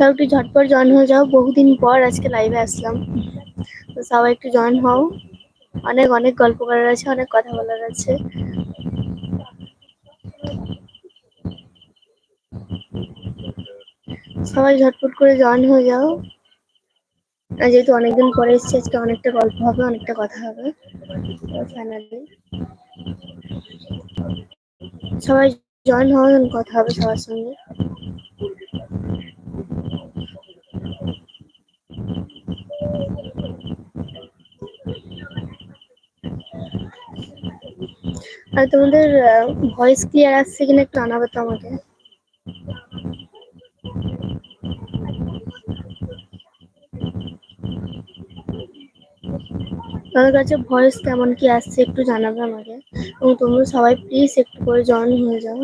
সবাই একটু ঝটপট জয়েন হয়ে যাও। বহুদিন পর আজকে লাইভে আসলাম। তো সবাই একটু জয়েন হও। অনেক অনেক গল্প করার আছে, অনেক কথা বলার আছে। সবাই ঝটপট করে জয়েন হয়ে যাও। আর যেহেতু অনেকদিন পরে এসেছি, আজকে অনেকটা গল্প হবে, অনেকটা কথা হবে। ফাইনালি সবাই জয়েন হও, কথা হবে সবার সঙ্গে। আর তোমাদের ভয়েস ক্লিয়ার আসছে কিনা একটু জানাবে তো আমাকে। তোমাদের কাছে ভয়েস কেমন কি আসছে একটু জানাবে আমাকে। এবং তোমরা সবাই প্লিজ একটু করে জয়েন হয়ে যাও।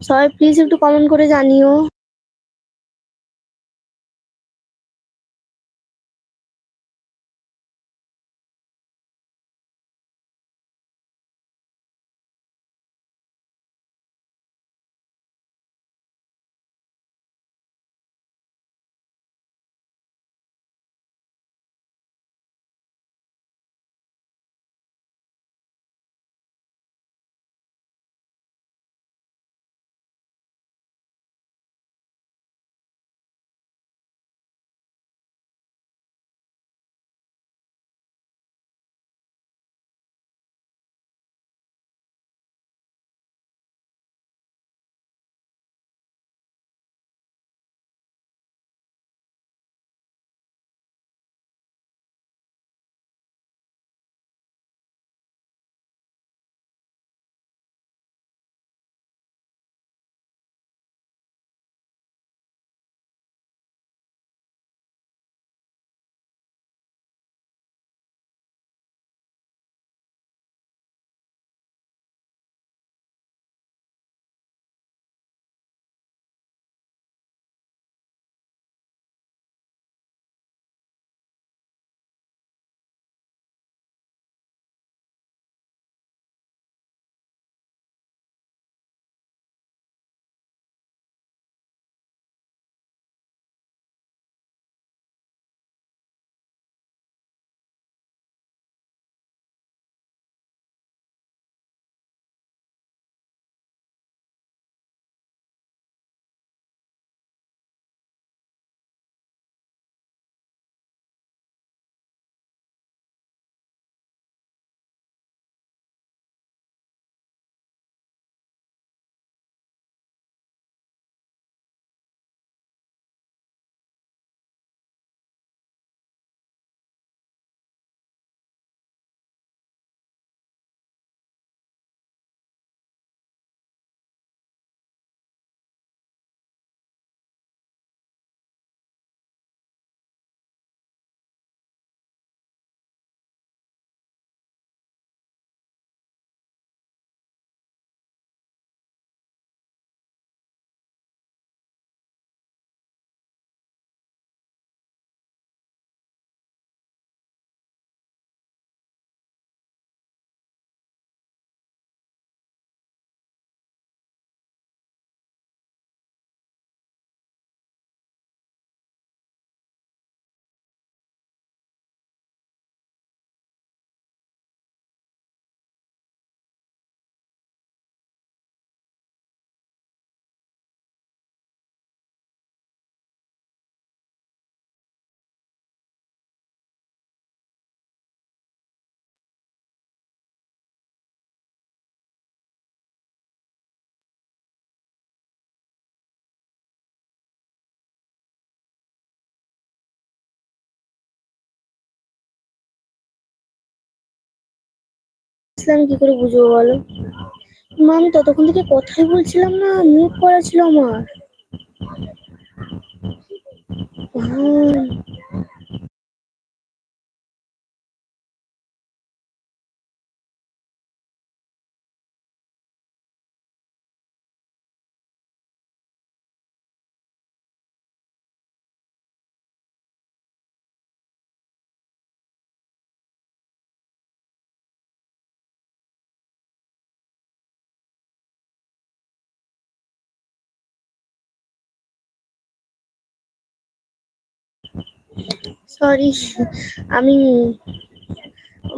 সবাই প্লিজ একটু কমেন্ট করে জানিও। আমি কি করে বুঝব বলো? মা আমি ততক্ষণ থেকে কথাই বলছিলাম না মিউট করা ছিল আমার। সরি আমি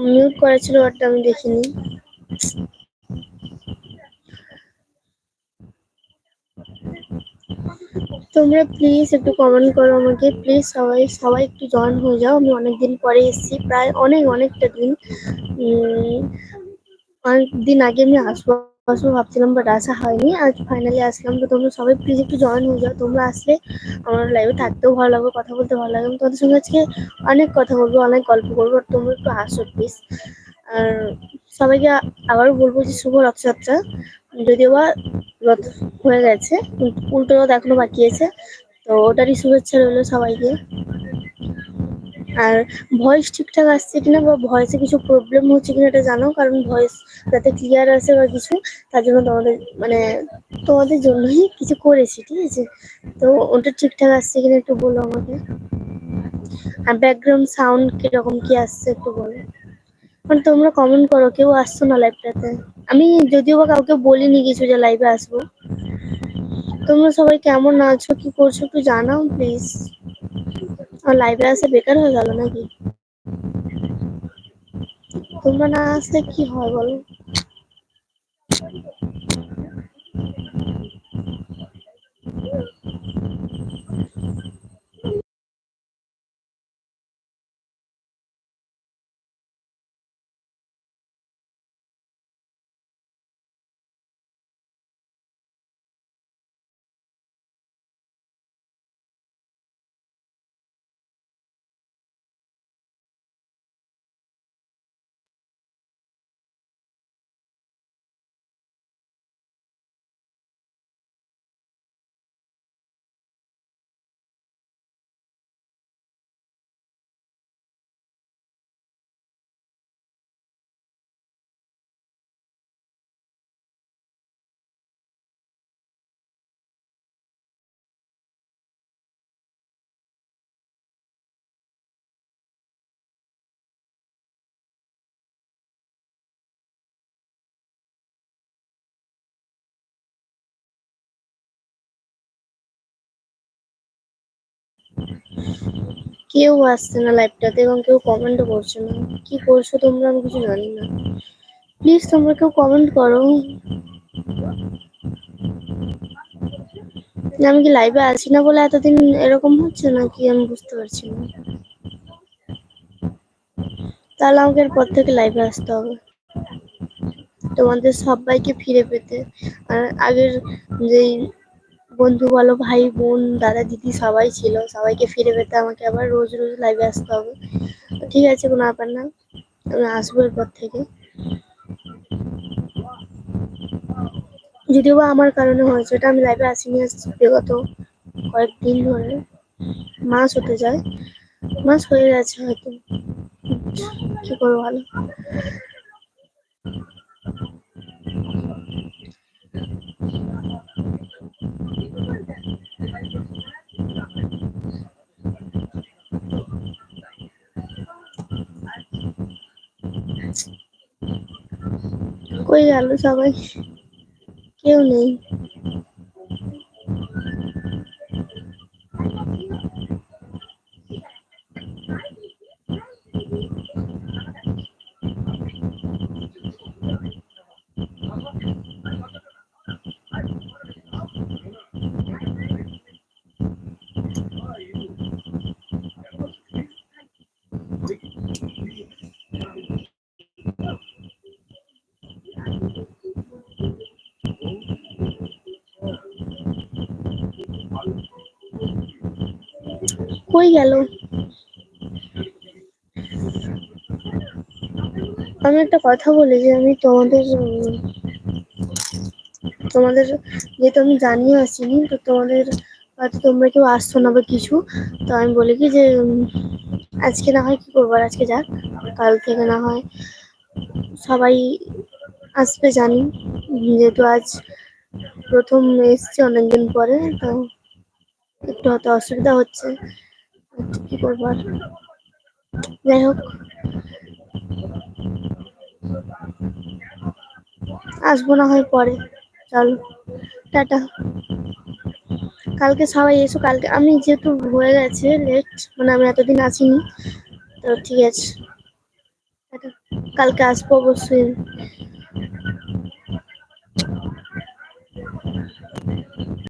মিউট করা ছিল ওটা আমি দেখিনি। তোমরা প্লিজ একটু কমেন্ট করো আমাকে। প্লিজ সবাই সবাই একটু জয়েন হয়ে যাও। আমি অনেকদিন পরে এসেছি প্রায় অনেক অনেকটা দিন। উম, অনেকদিন আগে আমি আসব। আসব ভাবছিলাম বাট আসা হয়নি। আজ ফাইনালি আসলাম। তো তোমরা সবাই প্লিজ একটু জয়েন হয়ে যাও। তোমরা আসলে আমার লাইভে থাকতেও ভালো লাগবে, কথা বলতে ভালো লাগবে। তোমাদের সঙ্গে আজকে অনেক কথা বলব, অনেক গল্প করব, আর তোমরা একটু আসো প্লিজ আর সবাইকে আবারও বলব যে শুভ রথযাত্রা। যদিও বা রথ হয়ে গেছে, উল্টো রথ এখনও বাকি আছে। তো ওটারই শুভেচ্ছা রইল সবাইকে। আর ভয়েস ঠিকঠাক আসছে কিনা বা ভয়েসে কিছু প্রবলেম হচ্ছে কিনা এটা জানাও, কারণ ভয়েস যাতে ক্লিয়ার আসে বা কিছু, তার জন্য তোমাদের মানে তোমাদের জন্যই কিছু করেছি, ঠিক আছে? তো ওটা ঠিকঠাক আসছে কিনা একটু বলো আমাকে। আর ব্যাকগ্রাউন্ড সাউন্ড কীরকম কি আসছে একটু বলো। কারণ তোমরা কমেন্ট করো, কেউ আসছো না লাইভটাতে আমি যদিও বা কাউকে বলিনি কিছু যে লাইভে আসব। তোমরা সবাই কেমন আছো, কি করছ একটু জানাও প্লিজ আর লাইভে আসা বেকার হয়ে গেল নাকি তোমরা না আসলে কি হয় বলো কেউ আসছে না লাইভটাতে এবং কেউ কমেন্টও করছে না। কি করছ তোমরা আমি কিছু জানি না। প্লিজ তোমরা কেউ কমেন্ট করো। আমি কি লাইভে আছি না বলে এতদিন এরকম হচ্ছে নাকি? আমি বুঝতে পারছি না। তাহলে আমাকে এরপর থেকে লাইভে আসতে হবে। তোমাদের সবাইকে ফিরে পেতে। আর আগের যেই বন্ধু, বলো ভাই, বোন, দাদা, দিদি সবাই ছিল। সবাইকে ফিরে পেতে আমাকে আবার রোজ রোজ লাইভে আসতে হবে। ঠিক আছে, কোনো ব্যাপার না। আমি আসব এরপর থেকে। যদিও বা আমার কারণে হয়েছে এটা আমি লাইভে আসিনি আজ বিগত কয়েকদিন ধরে। মাস হতে যায়। মাস হয়ে গেছে হয়তো। কি করব ভালো কই গেল সবাই কেউ নেই কই গেল? আমি একটা কথা বলি যে আমি তোমাদের তোমাদের যেহেতু আমি জানিয়ে আসিনি, তো তোমাদের হয়তো তোমরা কেউ আসছো না বা কিছু, তো আমি বলি কি যে আজকে না হয় কি করব আর আজকে যাক, কাল থেকে না হয় সবাই আসবে জানি, যেহেতু আজ প্রথম এসছে অনেকদিন পরে, তো একটু হয়তো অসুবিধা হচ্ছে। কি করব আর? যাই হোক। আসব না হয় পরে। চলো। টাটা। কালকে সবাই এসো, কালকে আমি যেহেতু হয়ে গেছে লেট মানে আমি এতদিন আসিনি তো ঠিক আছে। কালকে আসব অবশ্যই।